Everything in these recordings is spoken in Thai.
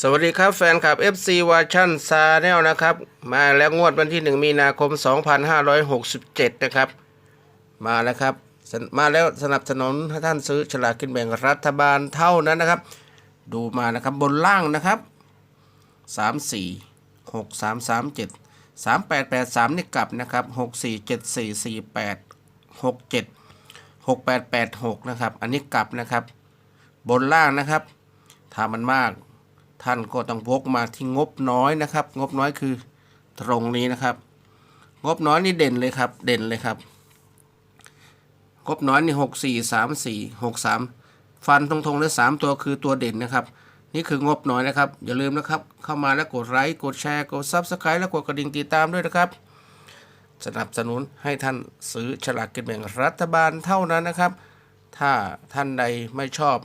สวัสดีครับแฟนคลับ FC วาชั่นซาแนลนะครับ มาแล้วงวดวันที่ 1 มีนาคม 2567 นะครับ มาแล้วครับ มาแล้วสนับสนุนให้ท่านซื้อฉลากกินแบ่งรัฐบาลเท่านั้นนะครับ ดูมานะครับบนล่างนะครับ 3 4 6 3 3 7 3 8 8 3 นี่กลับนะครับ 6 4 7 4 4 8 6 7 6 8 8 6 นะครับ อันนี้กลับนะครับ บนล่างนะครับถ้ามันมาก ท่านก็ต้องพกมาที่งบน้อยนะครับ งบน้อยคือตรงนี้นะครับ งบน้อยนี่เด่นเลยครับ เด่นเลยครับ งบน้อยนี่หกสี่สามสี่หกสามฟันตรงๆเลยสามตัวคือตัวเด่นนะครับ นี่คืองบน้อยนะครับ อย่าลืมนะครับ เข้ามาแล้วกดไลค์กดแชร์กดซับสไครต์แล้วกดกระดิ่งติดตามด้วยนะครับ สนับสนุนให้ท่านซื้อฉลากกินแบ่งรัฐบาลเท่านั้นนะครับ ถ้าท่านใดไม่ชอบ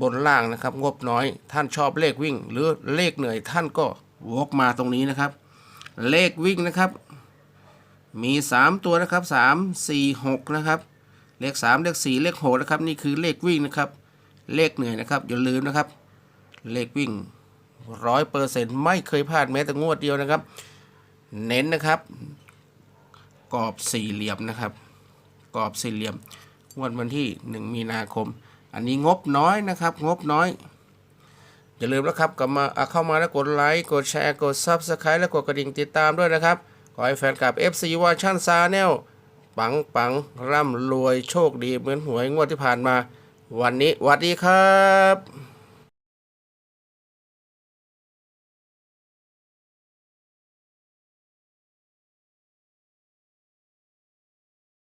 บนล่างนะครับ งบน้อยท่านชอบเลขวิ่ง หรือเลขเหนื่อยท่านก็วกมาตรงนี้นะครับ เลขวิ่งนะครับ มี 3 ตัวนะครับ 3 4 6 นะครับ เลข 3 เลข 4 เลข6นะครับ นี่คือเลขวิ่งนะครับ เลขเหนื่อยนะครับ อย่าลืมนะครับ เลขวิ่งร้อยเปอร์เซ็นต์ไม่เคยพลาดแม้แต่งวดเดียวนะครับ เน้นนะครับ กรอบสี่เหลี่ยมนะครับ กรอบสี่เหลี่ยมงวดวันที่ 1 มีนาคม อันนี้งบน้อยนะครับ งบน้อย อย่าลืมนะครับกลับมาเข้ามาแล้วกดไลค์กดแชร์กด Subscribe และกดกระดิ่งติดตามด้วยนะครับ ขอให้แฟนคลับ FC วาชั่นซาแนลปังปังร่ำรวยโชคดีเหมือนหวยงวดที่ผ่านมา วันนี้สวัสดีครับ